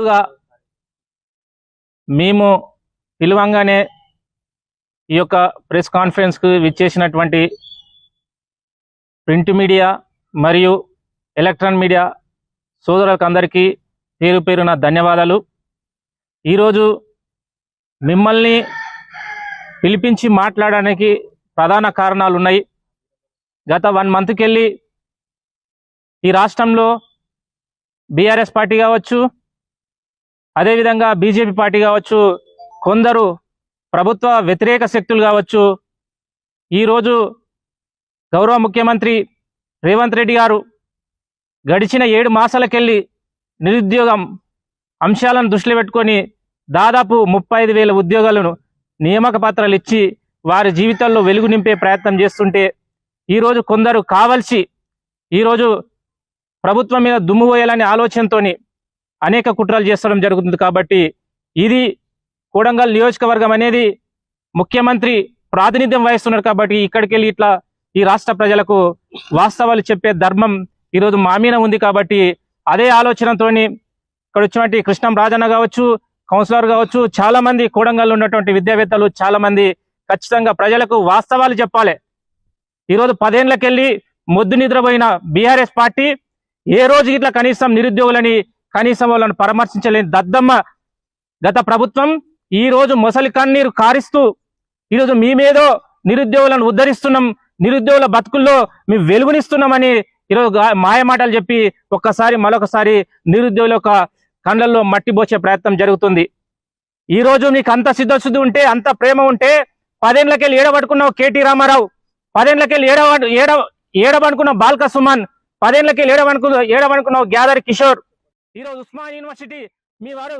ముందుగా మేము పిలువంగానే ఈ యొక్క ప్రెస్ కాన్ఫరెన్స్కు విచ్చేసినటువంటి ప్రింట్ మీడియా మరియు ఎలక్ట్రాన్ మీడియా సోదరులకు అందరికీ పేరు పేరున ధన్యవాదాలు. ఈరోజు మిమ్మల్ని పిలిపించి మాట్లాడడానికి ప్రధాన కారణాలు ఉన్నాయి గత వన్ మంత్కి వెళ్ళి ఈ రాష్ట్రంలో బీఆర్ఎస్ పార్టీ కావచ్చు అదేవిధంగా బీజేపీ పార్టీ కావచ్చు కొందరు ప్రభుత్వ వ్యతిరేక శక్తులు కావచ్చు. ఈరోజు గౌరవ ముఖ్యమంత్రి రేవంత్ రెడ్డి గారు గడిచిన ఏడు మాసాలకెళ్ళి నిరుద్యోగం అంశాలను దృష్టిలో పెట్టుకొని దాదాపు ముప్పై ఐదు వేల ఉద్యోగాలను నియామక పత్రాలు ఇచ్చి వారి జీవితాల్లో వెలుగు నింపే ప్రయత్నం చేస్తుంటే ఈరోజు కొందరు కావలసి ఈరోజు ప్రభుత్వం మీద దుమ్ము పోయాలనే ఆలోచనతోని అనేక కుట్రలు చేస్తడం జరుగుతుంది కాబట్టి ఇది కూడంగల్ నియోజకవర్గం అనేది ముఖ్యమంత్రి ప్రాతినిధ్యం వహిస్తున్నారు కాబట్టి ఇక్కడికి వెళ్ళి ఇట్లా ఈ రాష్ట్ర ప్రజలకు వాస్తవాలు చెప్పే ధర్మం ఈరోజు మామీన ఉంది కాబట్టి అదే ఆలోచనతోని ఇక్కడ వచ్చినటువంటి కృష్ణం రాజన్న కావచ్చు కౌన్సిలర్ కావచ్చు చాలా మంది కూడంగల్ ఉన్నటువంటి విద్యావేత్తలు చాలా మంది ఖచ్చితంగా ప్రజలకు వాస్తవాలు చెప్పాలి. ఈరోజు పదేళ్ళకెళ్ళి మొద్దు నిద్రపోయిన బీఆర్ఎస్ పార్టీ ఏ రోజు ఇట్లా కనీసం నిరుద్యోగులని కనీసం వాళ్ళను పరామర్శించలేని దద్దమ్మ గత ప్రభుత్వం ఈ రోజు మొసలి కన్నీరు కారిస్తూ ఈరోజు మేమేదో నిరుద్యోగులను ఉద్ధరిస్తున్నాం. నిరుద్యోగుల బతుకుల్లో మేము వెలుగునిస్తున్నామని ఈరోజు మాయమాటలు మాయ మాటలు చెప్పి ఒక్కసారి మరొకసారి నిరుద్యోగుల యొక్క కళ్ళల్లో మట్టి పోసే ప్రయత్నం జరుగుతుంది. ఈ రోజు మీకు అంత సిద్ధశుద్ధి ఉంటే అంత ప్రేమ ఉంటే పదేళ్ళకెళ్ళి ఏడబడుకున్నావు కేటీ రామారావు. పదేళ్ళకెళ్ళి ఏడవ ఏడ ఏడబడుకున్న బాల్క సుమన్. పదేళ్ళకెళ్ళి ఏడబడుకున్న ఏడబడుకున్నావు గ్యాదర్ కిషోర్. ఈరోజు ఉస్మాన్ యూనివర్సిటీ మీ వారు